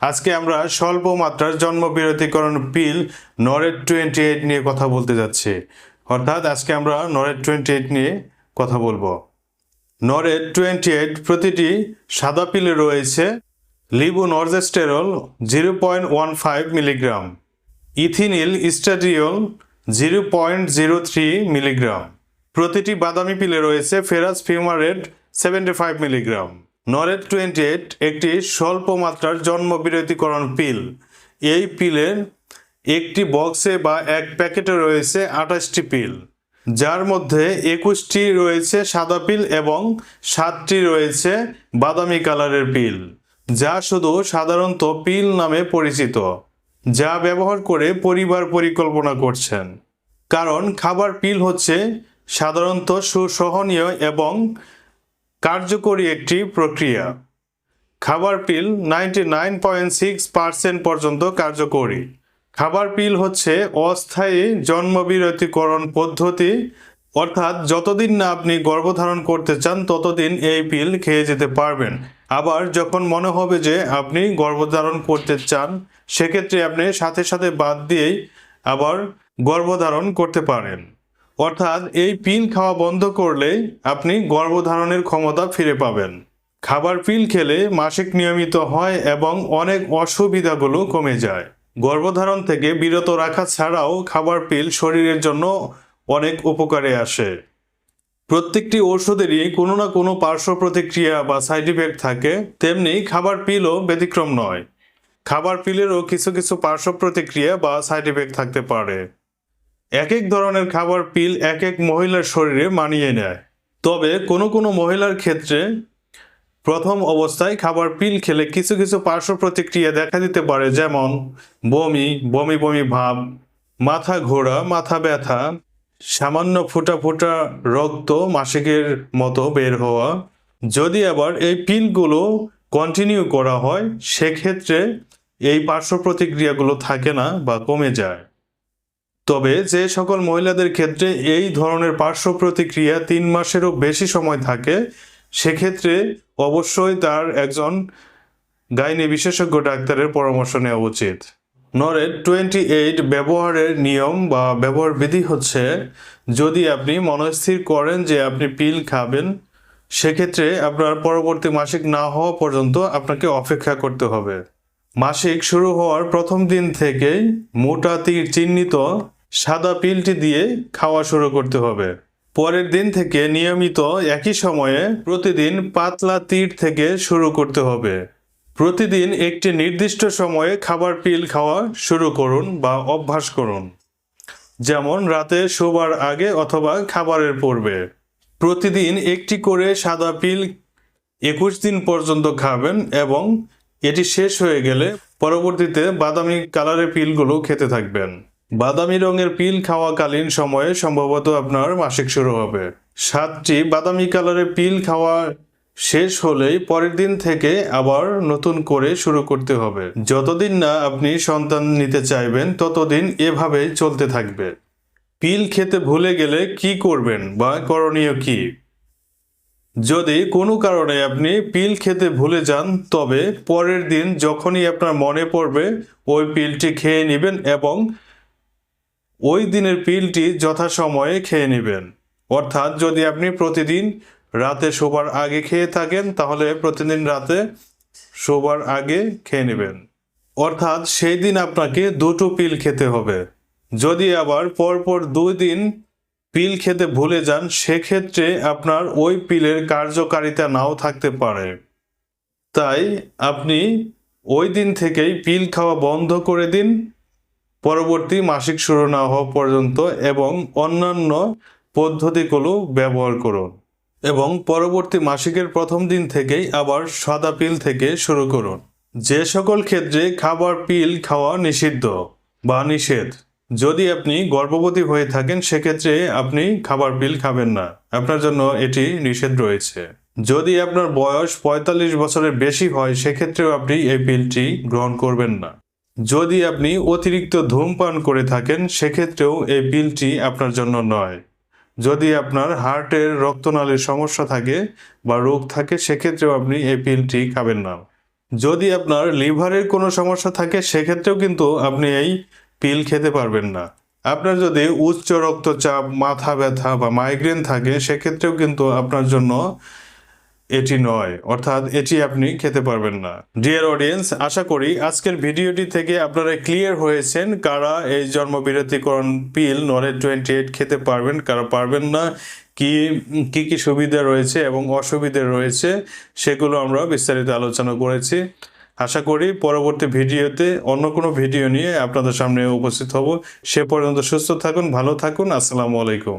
আজকে আমরা স্বল্প মাত্রার জন্ম বিরতিকরণ পিল নরেট টোয়েন্টি এইট নিয়ে কথা বলতে যাচ্ছি। অর্থাৎ আজকে আমরা নরেট টোয়েন্টি এইট নিয়ে কথা বলব। নরেট টোয়েন্টি এইট প্রতিটি সাদা পিলে রয়েছে levonorgestrel zero point one five milligram, ethinyl estradiol zero point zero three milligram, প্রতিটি বাদামি পিলে রয়েছে ferrous fumarate seventy five milligram. নরেট twenty eight একটি স্বল্প মাত্রার জন্ম বিরতিকরণ পিল। এই পিলের একটি বক্সে বা এক প্যাকেটে রয়েছে আঠাশটি পিল, যার মধ্যে একুশটি রয়েছে সাদা পিল এবং সাতটি রয়েছে বাদামি কালারের পিল, যা শুধু সাধারণত পিল নামে পরিচিত, যা ব্যবহার করে পরিবার পরিকল্পনা করছেন। কারণ খাবার পিল হচ্ছে সাধারণত সুসহনীয় এবং কার্যকরী একটি প্রক্রিয়া। খাবার পিল নাইনটি পর্যন্ত কার্যকরী। খাবার পিল হচ্ছে অস্থায়ী জন্মবিরতিকরণ পদ্ধতি, অর্থাৎ যতদিন না আপনি গর্ভধারণ করতে চান, ততদিন এই পিল খেয়ে যেতে পারবেন। আবার যখন মনে হবে যে আপনি গর্ভধারণ করতে চান, সেক্ষেত্রে আপনি সাথে সাথে বাদ দিয়েই আবার গর্ভধারণ করতে পারেন। অর্থাৎ এই পিল খাওয়া বন্ধ করলে আপনি গর্ভধারণের ক্ষমতা ফিরে পাবেন। খাবার পিল খেলে মাসিক নিয়মিত হয় এবং অনেক অসুবিধাগুলো কমে যায়। গর্ভধারণ থেকে বিরত রাখা ছাড়াও খাবার পিল শরীরের জন্য অনেক উপকারে আসে। প্রত্যেকটি ওষুধেরই কোনো না কোনো পার্শ্ব প্রতিক্রিয়া বা সাইড ইফেক্ট থাকে, তেমনি খাবার পিলও ব্যতিক্রম নয়। খাবার পিলেরও কিছু কিছু পার্শ্ব প্রতিক্রিয়া বা সাইড ইফেক্ট থাকতে পারে। এক এক ধরনের খাবার পিল এক এক মহিলার শরীরে মানিয়ে নেয়। তবে কোনো কোনো মহিলার ক্ষেত্রে প্রথম অবস্থায় খাবার পিল খেলে কিছু কিছু পার্শ্ব প্রতিক্রিয়া দেখা দিতে পারে, যেমন বমি বমি বমি ভাব, মাথা ঘোরা, মাথা ব্যথা, সামান্য ফোঁটা ফোঁটা রক্ত মাসিকের মতো বের হওয়া। যদি আবার এই পিলগুলো কন্টিনিউ করা হয়, সেক্ষেত্রে এই পার্শ্ব প্রতিক্রিয়াগুলো থাকে না বা কমে যায়। তবে যে সকল মহিলাদের ক্ষেত্রে এই ধরনের পার্শ্ব প্রতিক্রিয়া তিন মাসেরও বেশি সময় থাকে, সেক্ষেত্রে অবশ্যই তার একজন গাইনি বিশেষজ্ঞ ডাক্তারের পরামর্শ নেওয়া উচিত। নরেট টোয়েন্টি এইট ব্যবহারের নিয়ম বা ব্যবহার বিধি হচ্ছে, যদি আপনি মনস্থির করেন যে আপনি পিল খাবেন, সেক্ষেত্রে আপনার পরবর্তী মাসিক না হওয়া পর্যন্ত আপনাকে অপেক্ষা করতে হবে। মাসিক শুরু হওয়ার প্রথম দিন থেকেই মোটা তীর চিহ্নিত সাদা পিলটি দিয়ে খাওয়া শুরু করতে হবে। পরের দিন থেকে নিয়মিত একই সময়ে প্রতিদিন পাতলা তীর থেকে শুরু করতে হবে। প্রতিদিন একটি নির্দিষ্ট সময়ে খাবার পিল খাওয়া শুরু করুন বা অভ্যাস করুন। যেমন রাতে শোবার আগে অথবা খাবারের পূর্বে। প্রতিদিন একটি করে সাদা পিল একুশ দিন পর্যন্ত খাবেন এবং এটি শেষ হয়ে গেলে পরবর্তীতে বাদামি কালারের পিলগুলো খেতে থাকবেন। বাদামি রঙের পিল খাওয়াকালীন সময়ে সম্ভবত আপনার মাসিক শুরু হবে। সাতটি বাদামি কালারের পিল খাওয়া শেষ হলেই পরের দিন থেকে আবার নতুন করে শুরু করতে হবে। যতদিন না আপনি সন্তান নিতে চাইবেন, ততদিন এভাবেই চলতে থাকবে। পিল খেতে ভুলে গেলে কি করবেন বা করণীয় কি? যদি কোনো কারণে আপনি পিল খেতে ভুলে যান, তবে পরের দিন যখনই আপনার মনে পড়বে, ওই পিলটি খেয়ে নেবেন এবং ওই দিনের পিলটি যথাসময়ে খেয়ে নেবেন। অর্থাৎ যদি আপনি প্রতিদিন রাতে শোবার আগে খেয়ে থাকেন, তাহলে প্রতিদিন রাতে শোবার আগে খেয়ে নেবেন। অর্থাৎ সেই দিন আপনাকে দুটো পিল খেতে হবে। যদি আবার পরপর দুই দিন পিল খেতে ভুলে যান, সেক্ষেত্রে আপনার ওই পিলের কার্যকারিতা নাও থাকতে পারে। তাই আপনি ওই দিন থেকেই পিল খাওয়া বন্ধ করে দিন। পরবর্তী মাসিক শুরু না হওয়া পর্যন্ত এবং অন্যান্য পদ্ধতিগুলো ব্যবহার করুন এবং পরবর্তী মাসিকের প্রথম দিন থেকেই আবার সাদা পিল থেকে শুরু করুন। যে সকল ক্ষেত্রে খাবার পিল খাওয়া নিষিদ্ধ বা নিষেধ, যদি আপনি গর্ভবতী হয়ে থাকেন, সেক্ষেত্রে আপনি খাবার পিল খাবেন না। আপনার জন্য এটি নিষেধ রয়েছে। যদি আপনার বয়স পঁয়তাল্লিশ বছরের বেশি হয়, সেক্ষেত্রেও আপনি এই পিলটি গ্রহণ করবেন না। যদি আপনি অতিরিক্ত ধূমপান করে থাকেন, সেক্ষেত্রেও এই পিলটি আপনার জন্য নয়। যদি আপনার হার্টের রক্তনালীর সমস্যা থাকে বা রোগ থাকে, সেক্ষেত্রেও আপনি এই পিলটি খাবেন না। যদি আপনার লিভারের কোনো সমস্যা থাকে, সেক্ষেত্রেও কিন্তু আপনি এই পিল খেতে পারবেন না। আপনার যদি উচ্চ রক্তচাপ, মাথা ব্যথা বা মাইগ্রেন থাকে, সেক্ষেত্রেও কিন্তু আপনার জন্য এটি নয়, অর্থাৎ এটি আপনি খেতে পারবেন না। ডিয়ার অডিয়েন্স আশা করি আজকের ভিডিওটি থেকে আপনারা ক্লিয়ার হয়েছেন কারা এই জন্মবিরতিকরণ পিল নরেট টোয়েন্টি এইট খেতে পারবেন, কারা পারবেন না, কি কি কি সুবিধা রয়েছে এবং অসুবিধা রয়েছে, সেগুলো আমরা বিস্তারিত আলোচনা করেছি। আশা করি পরবর্তী ভিডিওতে অন্য কোনো ভিডিও নিয়ে আপনাদের সামনে উপস্থিত হব। সে পর্যন্ত সুস্থ থাকুন, ভালো থাকুন, আসসালামু আলাইকুম।